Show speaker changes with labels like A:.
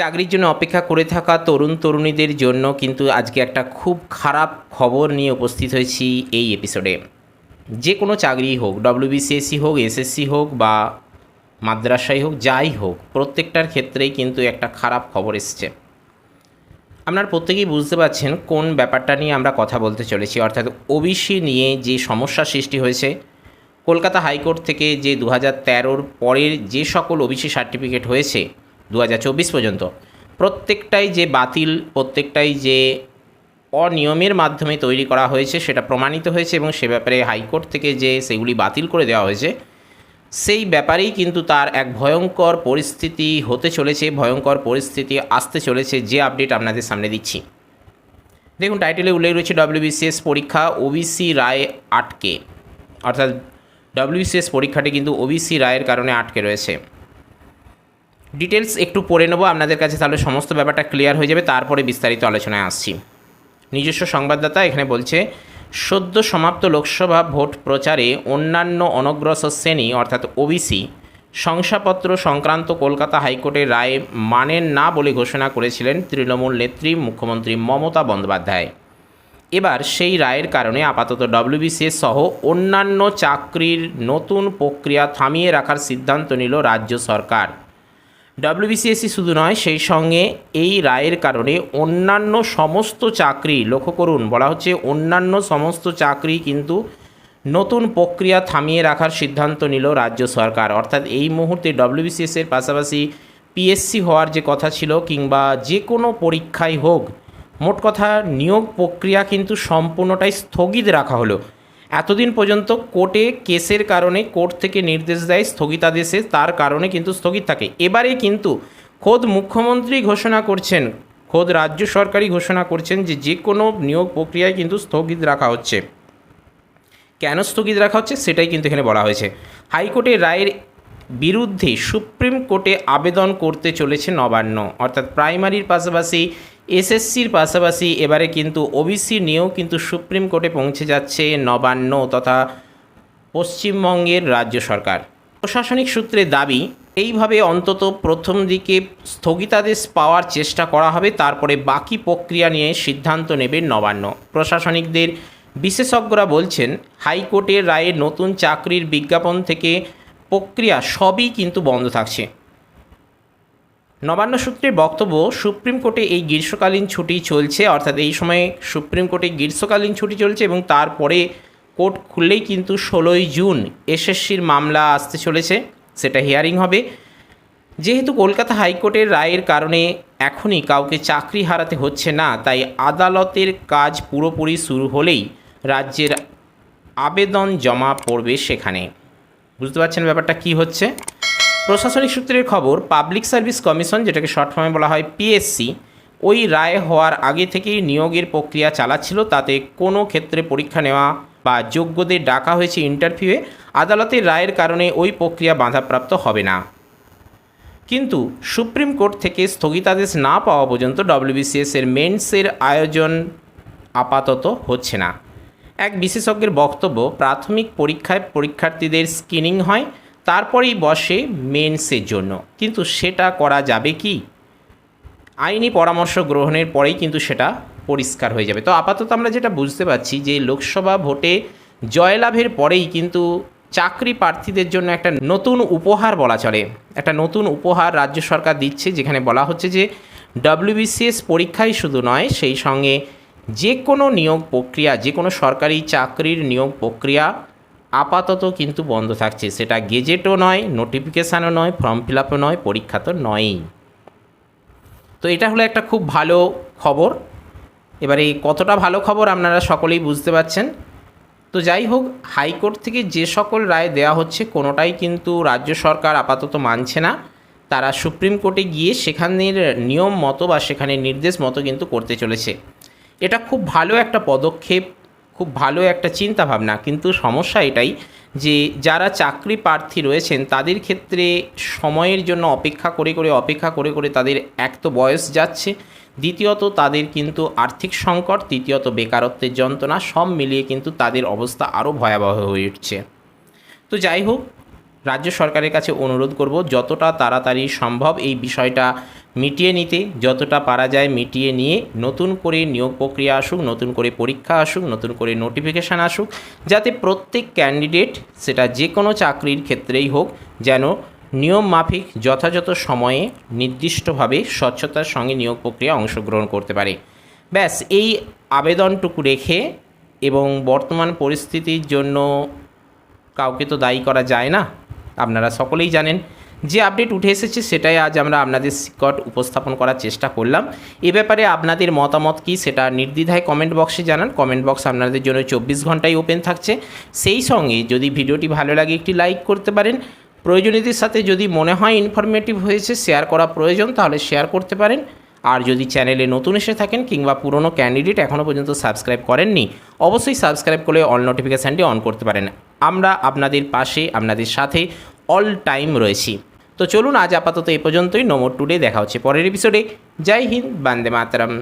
A: চাকরির জন্য অপেক্ষা করে থাকা তরুণ তরুণীদের জন্য কিন্তু আজকে একটা খুব খারাপ খবর নিয়ে উপস্থিত হয়েছি এই এপিসোডে যে কোনো চাকরি হোক ডব্লিউবিসিএসসি হোক এসএসসি হোক বা মাদ্রাসাই হোক, যাই হোক, প্রত্যেকটার ক্ষেত্রেই কিন্তু একটা খারাপ খবর এসছে। আপনার প্রত্যেকেই বুঝতে পারছেন কোন ব্যাপারটা নিয়ে আমরা কথা বলতে চলেছি। অর্থাৎ ওবিসি নিয়ে যে সমস্যা সৃষ্টি হয়েছে, কলকাতা হাইকোর্ট থেকে যে দু হাজার পরের যে সকল ওবিসি সার্টিফিকেট হয়েছে দু হাজার চব্বিশ পর্যন্ত। প্রত্যেকটাই যে বাতিল, প্রত্যেকটাই যে অনিয়মের মাধ্যমে তৈরি করা হয়েছে, সেটা প্রমাণিত হয়েছে এবং সে ব্যাপারে হাইকোর্ট থেকে যে সেগুলি বাতিল করে দেওয়া হয়েছে, সেই ব্যাপারেই কিন্তু তার এক ভয়ঙ্কর পরিস্থিতি হতে চলেছে, ভয়ঙ্কর পরিস্থিতি আসতে চলেছে, যে আপডেট আপনাদের সামনে দিচ্ছি। দেখুন, টাইটেলে উল্লেখ রয়েছে ডব্লিউবিসিএস পরীক্ষা ওবিসি রায় আটকে। অর্থাৎ ডব্লিউবিসিএস পরীক্ষাটি কিন্তু ওবিসি রায়ের কারণে আটকে রয়েছে। ডিটেলস একটু পড়ে নেব, আপনাদের কাছে তাহলে সমস্ত ব্যাপারটা ক্লিয়ার হয়ে যাবে, তারপরে বিস্তারিত আলোচনায় আসছি। নিজস্ব সংবাদদাতা এখানে বলছে, সদ্য সমাপ্ত লোকসভা ভোট প্রচারে অন্যান্য অনগ্রসর শ্রেণি, অর্থাৎ ওবিসি শংসাপত্র সংক্রান্ত কলকাতা হাইকোর্টের রায় মানেন না বলে ঘোষণা করেছিলেন তৃণমূল নেত্রী মুখ্যমন্ত্রী মমতা বন্দ্যোপাধ্যায়। এবার সেই রায়ের কারণে আপাতত ডব্লিউবিসিএস সহ অন্যান্য চাকরির নতুন প্রক্রিয়া থামিয়ে রাখার সিদ্ধান্ত নিল রাজ্য সরকার। ডব্লিউবিসিএসসি শুধু নয়, সেই সঙ্গে এই রায়ের কারণে অন্যান্য সমস্ত চাকরি, লক্ষ্য করুন, বলা হচ্ছে অন্যান্য সমস্ত চাকরি কিন্তু নতুন প্রক্রিয়া থামিয়ে রাখার সিদ্ধান্ত নিল রাজ্য সরকার। অর্থাৎ এই মুহূর্তে ডব্লিউবিসিএস এর পাশাপাশি পিএসসি হওয়ার যে কথা ছিল কিংবা যে কোনো পরীক্ষাই হোক, মোট কথা নিয়োগ প্রক্রিয়া কিন্তু সম্পূর্ণটাই স্থগিত রাখা হলো। এতদিন পর্যন্ত কোর্টে কেসের কারণে কোর্ট থেকে নির্দেশ দেয় স্থগিতাদেশে, তার কারণে কিন্তু স্থগিত থাকে। এবারে কিন্তু খোদ মুখ্যমন্ত্রী ঘোষণা করছেন, খোদ রাজ্য সরকারই ঘোষণা করছেন যে যে কোনো নিয়োগ প্রক্রিয়ায় কিন্তু স্থগিত রাখা হচ্ছে। কেন স্থগিত রাখা হচ্ছে সেটাই কিন্তু এখানে বলা হয়েছে। হাইকোর্টের রায়ের বিরুদ্ধে সুপ্রিম কোর্টে আবেদন করতে চলেছে নবান্ন, অর্থাৎ প্রাইমারির পাশাপাশি এসএসসির পাশাপাশি এবারে কিন্তু ওবিসি নিয়েও কিন্তু সুপ্রিম কোর্টে পৌঁছে যাচ্ছে নবান্ন তথা পশ্চিমবঙ্গের রাজ্য সরকার। প্রশাসনিক সূত্রে দাবি, এইভাবে অন্তত প্রথম দিকে স্থগিতাদেশ পাওয়ার চেষ্টা করা হবে, তারপরে বাকি প্রক্রিয়া নিয়ে সিদ্ধান্ত নেবে নবান্ন। প্রশাসনিকদের বিশেষজ্ঞরা বলছেন, হাইকোর্টের রায়ে নতুন চাকরির বিজ্ঞাপন থেকে প্রক্রিয়া সবই কিন্তু বন্ধ থাকছে। নবান্ন সূত্রের বক্তব্য, সুপ্রিম কোর্টে এই গ্রীষ্মকালীন ছুটি চলছে, অর্থাৎ এই সময়ে সুপ্রিম কোর্টে গ্রীষ্মকালীন ছুটি চলছে এবং তারপরে কোর্ট খুললেই কিন্তু ষোলোই জুন এসএসসির মামলা আসতে চলেছে, সেটা হিয়ারিং হবে। যেহেতু কলকাতা হাইকোর্টের রায়ের কারণে এখনই কাউকে চাকরি হারাতে হচ্ছে না, তাই আদালতের কাজ পুরোপুরি শুরু হলেই রাজ্যের আবেদন জমা পড়বে সেখানে। বুঝতে পারছেন ব্যাপারটা কি হচ্ছে? প্রশাসনিক সূত্রের খবর, পাবলিক সার্ভিস কমিশন, যেটাকে শর্ট ফর্মে বলা হয় পিএসসি ওই রায় হওয়ার আগে থেকেই নিয়োগের প্রক্রিয়া চালাচ্ছিল। তাতে কোনো ক্ষেত্রে পরীক্ষা নেওয়া বা যোগ্যদের ডাকা হয়েছে ইন্টারভিউয়ে আদালতের রায়ের কারণে ওই প্রক্রিয়া বাধাপ্রাপ্ত হবে না। কিন্তু সুপ্রিম কোর্ট থেকে স্থগিতাদেশ না পাওয়া পর্যন্ত ডব্লিউবিসিএস এর মেন্সের আয়োজন আপাতত হচ্ছে না। এক বিশেষজ্ঞের বক্তব্য, প্রাথমিক পরীক্ষায় পরীক্ষার্থীদের স্ক্রিনিং হয়। তারপরেই বসে মেন্সের জন্য। কিন্তু সেটা করা যাবে কি? আইনি পরামর্শ গ্রহণের পরেই কিন্তু সেটা পরিষ্কার হয়ে যাবে। তো আপাতত আমরা যেটা বুঝতে পারছি যে লোকসভা ভোটে জয়লাভের পরেই কিন্তু চাকরি প্রার্থীদের জন্য একটা নতুন উপহার বলা চলে। একটা নতুন উপহার রাজ্য সরকার দিচ্ছে যেখানে বলা হচ্ছে যে ডব্লিউবিসিএস পরীক্ষাই শুধু নয়, সেই সঙ্গে যে কোনো নিয়োগ প্রক্রিয়া যে কোনো সরকারি চাকরির নিয়োগ প্রক্রিয়া আপাতত কিন্তু বন্ধ থাকছে। সেটা গেজেটও নয় নোটিফিকেশানও নয় ফর্ম ফিল আপও নয়, পরীক্ষা তো নয়ই। তো এটা হলো একটা খুব ভালো খবর। এবারে কতটা ভালো খবর আপনারা সকলেই বুঝতে পারছেন। তো যাই হোক, হাইকোর্ট থেকে যে সকল রায় দেওয়া হচ্ছে কোনোটাই কিন্তু রাজ্য সরকার আপাতত মানছে না। তারা সুপ্রিম কোর্টে গিয়ে সেখানের নিয়ম মতো বা সেখানে নির্দেশ মতো কিন্তু করতে চলেছে। এটা খুব ভালো একটা পদক্ষেপ। খুব ভালো একটা চিন্তা ভাবনা কিন্তু সমস্যা এটাই যে, যারা চাকরি প্রার্থী রয়েছেন, তাদের ক্ষেত্রে সময়ের জন্য অপেক্ষা করে করে, অপেক্ষা করে করে তাদের এক তো বয়স যাচ্ছে। দ্বিতীয়ত, তাদের কিন্তু আর্থিক সংকট, তৃতীয়ত, বেকারত্বের যন্ত্রণা, সব মিলিয়ে কিন্তু তাদের অবস্থা আরও ভয়াবহ হয়ে উঠছে। তো যাই হোক, রাজ্য সরকারের কাছে অনুরোধ করব, যতটা তাড়াতাড়ি সম্ভব এই বিষয়টা মিটিয়ে নিতে, যতটা পারা যায় মিটিয়ে নিয়ে নতুন করে নিয়োগ প্রক্রিয়া আসুক, নতুন করে পরীক্ষা আসুক, নতুন করে নোটিফিকেশান আসুক, যাতে প্রত্যেক ক্যান্ডিডেট সেটা যে কোনো চাকরির ক্ষেত্রেই হোক, যেন নিয়ম মাফিক যথাযথ সময়ে নির্দিষ্টভাবে স্বচ্ছতার সঙ্গে নিয়োগ প্রক্রিয়া অংশগ্রহণ করতে পারে। ব্যাস, এই আবেদনটুকু রেখে এবং বর্তমান পরিস্থিতির জন্য কাউকে তো দায়ী করা যায় না, আপনারা সকলেই জানেন। যে আপডেট উঠে এসেছে সেটাই আজ আমরা আপনাদের নিকট উপস্থাপন করার চেষ্টা করলাম। এ ব্যাপারে আপনাদের মতামত কি সেটা নির্দ্বিধায় কমেন্ট বক্সে জানান। কমেন্ট বক্স আপনাদের জন্য চব্বিশ ঘন্টাই ওপেন থাকছে। সেই সঙ্গে যদি ভিডিওটি ভালো লাগে একটি লাইক করতে পারেন। প্রয়োজনীয়দের সাথে যদি মনে হয় ইনফরমেটিভ হয়েছে শেয়ার করা প্রয়োজন, তাহলে শেয়ার করতে পারেন। আর যদি চ্যানেলে নতুন এসে থাকেন কিংবা পুরনো ক্যান্ডিডেট এখনও পর্যন্ত সাবস্ক্রাইব করেননি, অবশ্যই সাবস্ক্রাইব করে অল নোটিফিকেশানটি অন করতে পারেন। আমরা আপনাদের পাশে, আপনাদের সাথে অল টাইম রয়েছি। তো চলুন আজ আপাতত এই পর্যন্তই। নোমর টুডে দেখা হচ্ছে পরের এপিসোডে জয় হিন্দ, বান্দে মাতরম।